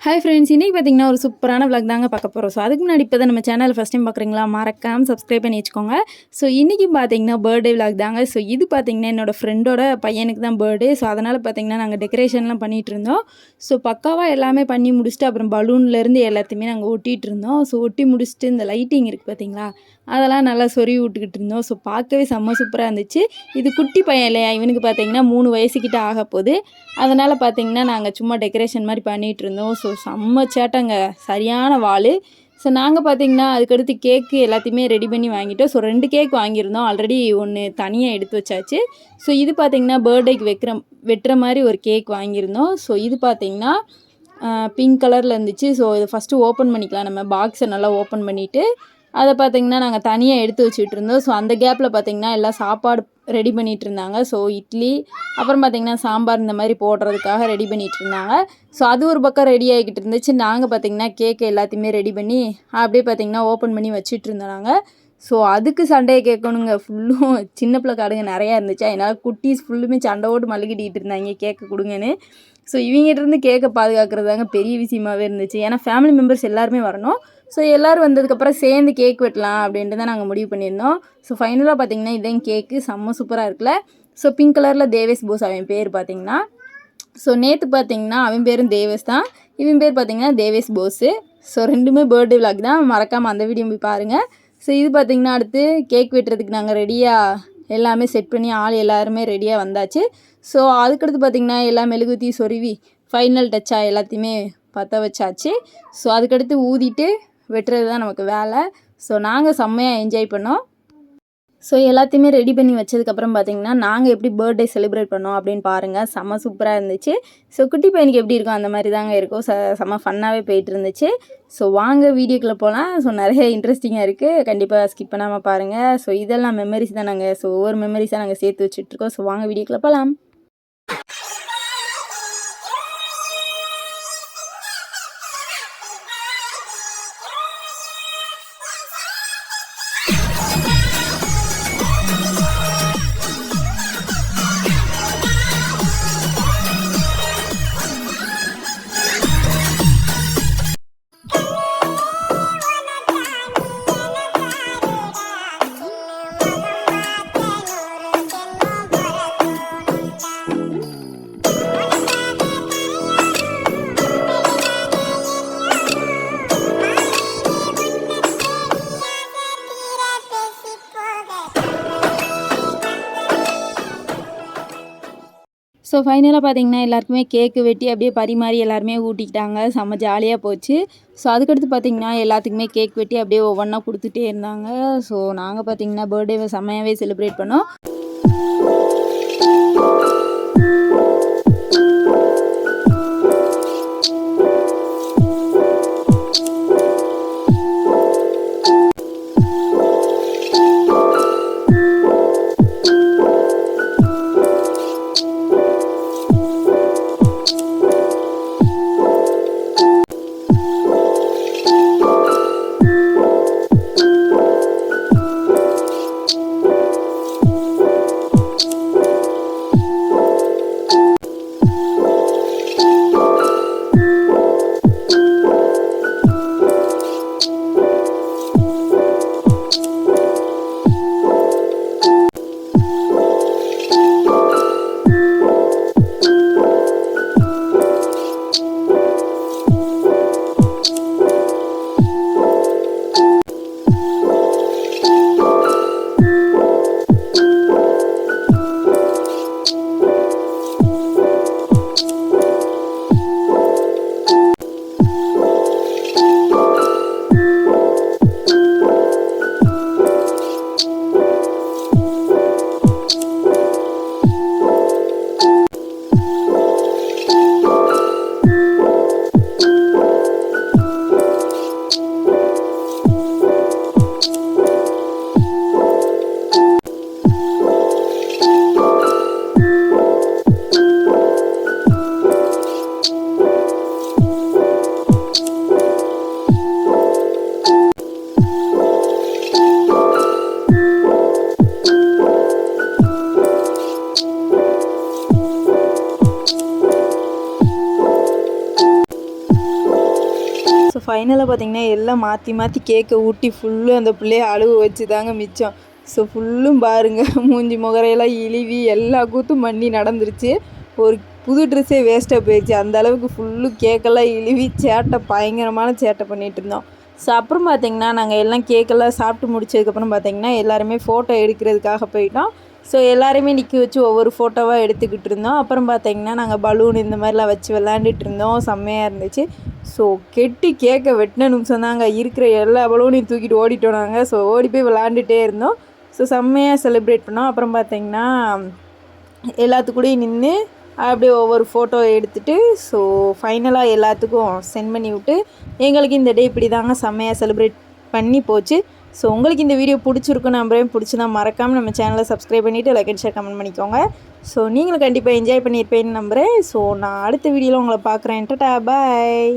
Hi friends இன்றைக்கி பார்த்திங்கன்னா ஒரு சூப்பரான விளாக் தாங்க பார்க்க போகிறோம் ஸோ அதுக்கு முன்னாடி இப்போ தான் நம்ம சேனல் ஃபஸ்ட் டைம் பார்க்குறீங்களா மறக்காம சப்ஸ்கிரைப் பண்ணி வச்சுக்கோங்க. ஸோ இன்றைக்கி பார்த்தீங்கன்னா பர்த்டே விளாக் தாங்க. ஸோ இது பார்த்தீங்கன்னா என்னோடய ஃப்ரெண்டோட பையனுக்கு தான் பர்த்டே ஸோ அதனால் பார்த்திங்கன்னா நாங்கள் டெக்கரேஷன்லாம் பண்ணிகிட்டு இருந்தோம். ஸோ பக்காவாக எல்லாமே பண்ணி முடிச்சுட்டு அப்புறம் பலூன்லேருந்து எல்லாத்தையுமே நாங்கள் ஒட்டிகிட்டு இருந்தோம். ஸோ ஒட்டி முடிச்சுட்டு இந்த லைட்டிங் இருக்குது பார்த்திங்களா அதெல்லாம் நல்லா சொறி விட்டுக்கிட்டு இருந்தோம். ஸோ பார்க்கவே செம்ம சூப்பராக இருந்துச்சு. இது குட்டி பையன் இல்லையா? இவனுக்கு பார்த்தீங்கன்னா மூணு வயசுக்கிட்ட ஆக போகுது. அதனால் பார்த்தீங்கன்னா நாங்கள் சும்மா டெக்கரேஷன் மாதிரி பண்ணிகிட்டு இருந்தோம். ஸோ செம்ம சேட்டங்க. சரியான வாள் ஸோ நாங்கள் பார்த்தீங்கன்னா அதுக்கடுத்து கேக்கு எல்லாத்தையுமே ரெடி பண்ணி வாங்கிட்டோம். ஸோ ரெண்டு கேக் வாங்கியிருந்தோம். ஆல்ரெடி ஒன்று தனியாக எடுத்து வச்சாச்சு. ஸோ இது பார்த்தீங்கன்னா பர்த்டேக்கு வைக்கிற வெட்டுற மாதிரி ஒரு கேக் வாங்கியிருந்தோம். ஸோ இது பார்த்தீங்கன்னா பிங்க் கலரில் இருந்துச்சு. ஸோ இது ஃபஸ்ட்டு ஓப்பன் பண்ணிக்கலாம். நம்ம பாக்ஸை நல்லா ஓப்பன் பண்ணிவிட்டு அதை பார்த்திங்கன்னா நாங்கள் தனியாக எடுத்து வச்சுட்டு இருந்தோம் ஸோ அந்த கேப்பில் பார்த்திங்கன்னா எல்லாம் சாப்பாடு ரெடி பண்ணிகிட்டு இருந்தாங்க ஸோ இட்லி அப்புறம் பார்த்திங்கன்னா சாம்பார் இந்த மாதிரி போடுறதுக்காக ரெடி பண்ணிகிட்டு இருந்தாங்க ஸோ அது ஒரு பக்கம் ரெடி ஆகிக்கிட்டு இருந்துச்சு. நாங்கள் பார்த்தீங்கன்னா கேக்கு எல்லாத்தையுமே ரெடி பண்ணி அப்படியே பார்த்தீங்கன்னா ஓப்பன் பண்ணி வச்சுட்டு இருந்தோம் நாங்கள் ஸோ அதுக்கு சண்டையை கேட்கணுங்க. ஃபுல்லும் சின்ன பிள்ளை காடுங்க நிறையா இருந்துச்சு. அதனால் குட்டீஸ் ஃபுல்லுமே சண்டை ஓட்டு மல்லிக்கிட்டு இருந்தாங்க. கேக்கு கொடுங்கன்னு. ஸோ இவங்ககிட்ட இருந்து கேக்கை பாதுகாக்கிறது தாங்க பெரிய விஷயமாவே இருந்துச்சு. ஏன்னா ஃபேமிலி மெம்பர்ஸ் எல்லாருமே வரணும். ஸோ எல்லோரும் வந்ததுக்கப்புறம் சேர்ந்து கேக் வெட்டலாம் அப்படின்ட்டு தான் நாங்கள் முடிவு பண்ணியிருந்தோம். ஸோ ஃபைனலாக பார்த்தீங்கன்னா இதான் கேக்கு செம்ம சூப்பராக இருக்குல்ல? ஸோ பிங்க் கலரில் தேவேஷ் போஸ் அவன் பேர் பார்த்தீங்கன்னா ஸோ நேற்று பார்த்தீங்கன்னா அவன் பேரும் தேவேஷ் தான். இவன் பேர் பார்த்தீங்கன்னா தேவேஷ் போஸு. ஸோ ரெண்டுமே பர்த்டே விளாக் தான். மறக்காமல் அந்த வீடியோ போய் பாருங்கள் ஸோ இது பார்த்தீங்கன்னா அடுத்து கேக் வெட்டுறதுக்கு நாங்கள் ரெடியாக எல்லாமே செட் பண்ணி ஆள் எல்லாருமே ரெடியாக வந்தாச்சு. ஸோ அதுக்கடுத்து பார்த்தீங்கன்னா எல்லா மெழுகுத்தி சொருவி ஃபைனல் டச்சாக எல்லாத்தையுமே பற்ற வச்சாச்சு. ஸோ அதுக்கடுத்து ஊதிட்டு வெட்டுறது தான் நமக்கு வேலை. ஸோ நாங்கள் செம்மையாக என்ஜாய் பண்ணோம். ஸோ எல்லாத்தையுமே ரெடி பண்ணி வச்சதுக்கப்புறம் பார்த்தீங்கன்னா நாங்கள் எப்படி பர்த்டே செலிப்ரேட் பண்ணோம் அப்படின்னு பாருங்கள் செம்ம சூப்பராக இருந்துச்சு. ஸோ குட்டி பையனுக்கு எப்படி இருக்கும் அந்த மாதிரி தாங்க இருக்கும் ச செம்ம ஃபன்னாகவே போயிட்டு இருந்துச்சு. ஸோ வாங்க வீடியோக்குள்ளே போகலாம் ஸோ நிறைய இன்ட்ரெஸ்டிங்காக இருக்குது கண்டிப்பாக ஸ்கிப் பண்ணாமல் பாருங்கள் ஸோ இதெல்லாம் மெமரிஸ் தான் நாங்கள் ஸோ ஒவ்வொரு மெமரிஸாக நாங்கள் சேர்த்து வச்சுட்ருக்கோம் ஸோ வாங்க வீடியோக்குள்ளே போகலாம் ஸோ ஃபைனலாக பார்த்தீங்கன்னா எல்லாருக்குமே கேக்கு வெட்டி அப்படியே பரிமாறி எல்லாருமே ஊட்டிக்கிட்டாங்க. செம்ம ஜாலியாக போச்சு. ஸோ அதுக்கடுத்து பார்த்தீங்கன்னா எல்லாத்துக்குமே கேக் வெட்டி அப்படியே ஒவ்வொன்றா கொடுத்துட்டே இருந்தாங்க. ஸோ நாங்கள் பார்த்தீங்கன்னா பர்த்டேவை செம்மையாகவே செலிப்ரேட் பண்ணோம். ஸோ ஃபைனலாக பார்த்தீங்கன்னா எல்லாம் மாற்றி மாற்றி கேக்கை ஊட்டி ஃபுல்லும் அந்த பிள்ளைய அழுவு வச்சு தாங்க மிச்சம் ஸோ ஃபுல்லும் பாருங்கள் மூஞ்சி முகரையெல்லாம் இழிவி எல்லா கூத்தும் பண்ணி நடந்துருச்சு. ஒரு புது ட்ரெஸ்ஸே வேஸ்ட்டாக போயிடுச்சு. அந்த அளவுக்கு ஃபுல்லு கேக்கெல்லாம் இழுவி சேட்டை பயங்கரமான சேட்டை பண்ணிகிட்டு இருந்தோம். ஸோ அப்புறம் பார்த்தீங்கன்னா நாங்கள் எல்லாம் கேக்கெல்லாம் சாப்பிட்டு முடிச்சதுக்கப்புறம் பார்த்தீங்கன்னா எல்லாருமே ஃபோட்டோ எடுக்கிறதுக்காக போயிட்டோம். ஸோ எல்லாருமே நிற்க வச்சு ஒவ்வொரு ஃபோட்டோவாக எடுத்துக்கிட்டு இருந்தோம். அப்புறம் பார்த்தீங்கன்னா நாங்கள் பலூன் இந்த மாதிரிலாம் வச்சு விளாண்டுட்டு இருந்தோம். செம்மையாக இருந்துச்சு. ஸோ கெட்டி கேட்க வெட்டின நிமிஷம் தாங்க. இருக்கிற எல்லா பலூனையும் தூக்கிட்டு ஓடிட்டோம் நாங்கள் ஸோ ஓடி போய் விளாண்டுட்டே இருந்தோம். ஸோ செம்மையாக செலிப்ரேட் பண்ணோம். அப்புறம் பார்த்தீங்கன்னா எல்லாத்துக்கூடையும் நின்று அப்படியே ஒவ்வொரு ஃபோட்டோ எடுத்துகிட்டு ஸோ ஃபைனலாக எல்லாத்துக்கும் சென்ட் பண்ணி விட்டு எங்களுக்கு இந்த டே இப்படி தாங்க செம்மையாக செலிப்ரேட் பண்ணி போச்சு. ஸோ உங்களுக்கு இந்த வீடியோ பிடிச்சிருக்கும் நம்புறேன். பிடிச்சினா மறக்காமல் நம்ம சேனலை சப்ஸ்கிரைப் பண்ணிவிட்டு லைக் அண்ட் ஷேர் கமெண்ட் பண்ணிக்கோங்க. ஸோ நீங்களும் கண்டிப்பாக என்ஜாய் பண்ணியிருப்பேன்னு நம்புகிறேன் ஸோ நான் அடுத்த வீடியோவில் உங்களை பார்க்குறேன். டட்டா பாய்